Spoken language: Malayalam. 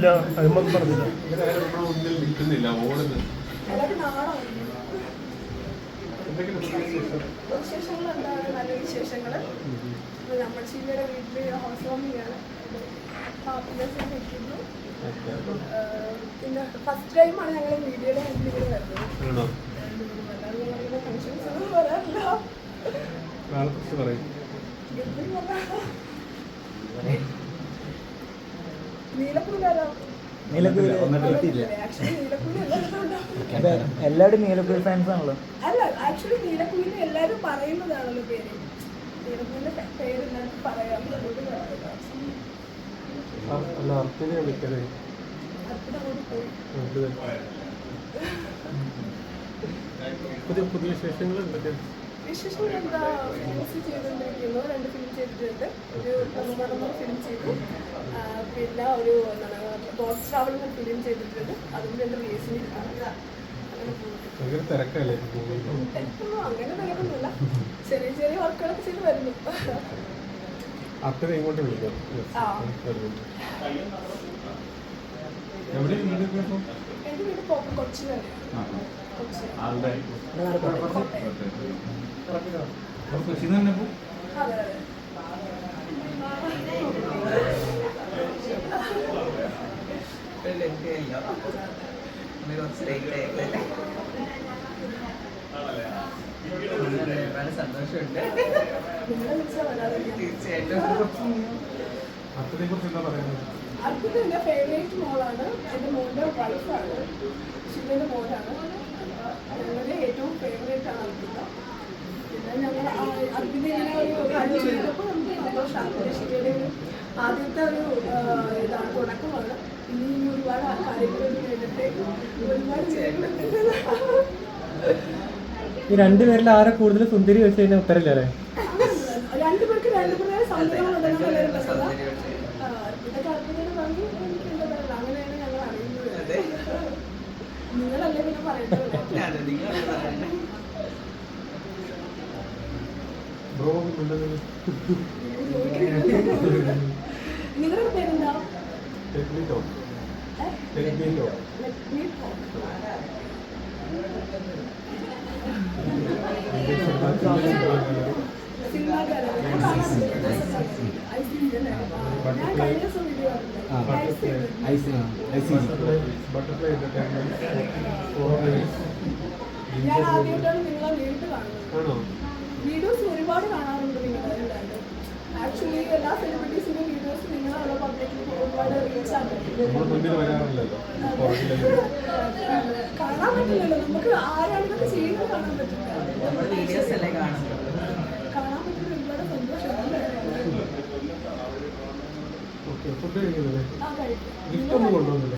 ഇല്ല. അതിമൊന്നും പറഞ്ഞില്ല? വിശേഷങ്ങൾ എന്താണ് നല്ല വിശേഷങ്ങൾ നമ്മുടെ ശിവയുടെ വീട്ടിൽ ഹൗസ് ഹാപ്പിനെസ് നിൽക്കുന്നു പിന്നെ ഫസ്റ്റ് ടൈമാണ് ഞങ്ങൾ വീഡിയോയുടെ മുന്നിൽ ഇങ്ങനെ വരുന്നത് ഫങ്ഷൻസ് ഒന്നും വരാറില്ല ആളെ കുറിച്ച് പറയും ഗൾഫിൽ വരാറില്ല. നീലക്കുയിലാലോ നീലക്കുയിൽ എത്തിയില്ല എല്ലാവരും നീലക്കുയിൽ ഫാൻസ് ആണല്ലോ. അല്ല ആക്ച്വലി എല്ലാവരും പറയുന്നതാണല്ലോ പേര്. പറയാം. പുതിയ പുതിയ വിശേഷങ്ങൾ എന്തൊക്കെയാണ് വിശേഷങ്ങൾ എന്താ ഫിലിംസ് ചെയ്തുകൊണ്ടിരിക്കുന്നു. രണ്ട് ഫിലിം ചെയ്തിട്ടുണ്ട്. ഒരു പതിനാറ് ഫിലിം ചെയ്തു. പിന്നെ ഒരു എന്താണ് ബോക്സ് ട്രാവലിംഗ് ഫിലിം ചെയ്തിട്ടുണ്ട്. അതും രണ്ട് റിലീസിന് അങ്ങനെ പോകുന്നു. ഭയങ്കര തിരക്കല്ലേ തിരക്കൊന്നും അങ്ങനെ തിരക്കൊന്നുമില്ല. ചെറിയ ചെറിയ വർക്കുകളൊക്കെ ചെയ്ത് വരുന്നു. അർച്ചനെ ഇങ്ങോട്ട് വിളിക്കാം. ഇപ്പം? എന്റെ വീട് കൊച്ചി തന്നെയാണ് കൊച്ചി. ആളുടെ കോട്ടയം. ആയിട്ട് ഒരുപാട് സന്തോഷമുണ്ട്. തീർച്ചയായിട്ടും. കുറിച്ച് എന്താ പറയുന്നത്? അർപ്പിത എന്റെ ഫേവറേറ്റ് മോളാണ് എന്റെ മോന്റെ വൈഫാണ് ശിവന്റെ മോനാണ്. ഞങ്ങളുടെ ഏറ്റവും ഫേവറേറ്റ് ആണ് അർപ്പിത. പിന്നെ ഞങ്ങൾ ആ- അർപ്പിത ഇങ്ങനെ ഒരു കാര്യം ചെയ്തപ്പോൾ നമുക്ക് സന്തോഷമാണ് ശിവയുടെ ഒരു ആദ്യത്തെ ഒരു ഇതാണ് തുടക്കമാണ്. ഒരുപാട് കേട്ടിട്ട് ഈ രണ്ടുപേരിൽ ആരെ കൂടുതൽ സുന്ദരി വെച്ച് കഴിഞ്ഞാൽ ഉത്തരല്ലേ അല്ലേ? രണ്ടുപേർക്ക് രണ്ടുപേരുടെ സൗന്ദര്യം നിങ്ങളല്ലേ പിന്നെ പറയേണ്ടത് ബ്രോ ഞാൻ കഴിഞ്ഞ ദിവസം video I C I C butterfly ഞാൻ ആദ്യമായിട്ടാണ് നിങ്ങളെ നേരിട്ട് കാണുന്നത് വീഡിയോസ് ഒരുപാട് കാണാറുണ്ട് നിങ്ങളുടെ ആക്ച്വലി എല്ലാ സെലിബ്രിറ്റീസിന്റെ വീഡിയോസ് കാണാൻ പറ്റില്ലല്ലോ. നമുക്ക് ആരാണെന്നൊക്കെ ചെയ്യുന്നത് കാണാൻ പറ്റില്ല. വീഡിയോസ് അല്ലേ കാണുന്നത്? കാണാൻ പറ്റുന്ന ഒരുപാട് സന്തോഷമാണ്. ഓക്കെ ഫുഡ് കഴിക്കുന്നില്ലേ ആ കഴിക്കും. ഗിഫ്റ്റ് ഒന്നും കൊണ്ടുവന്നില്ല?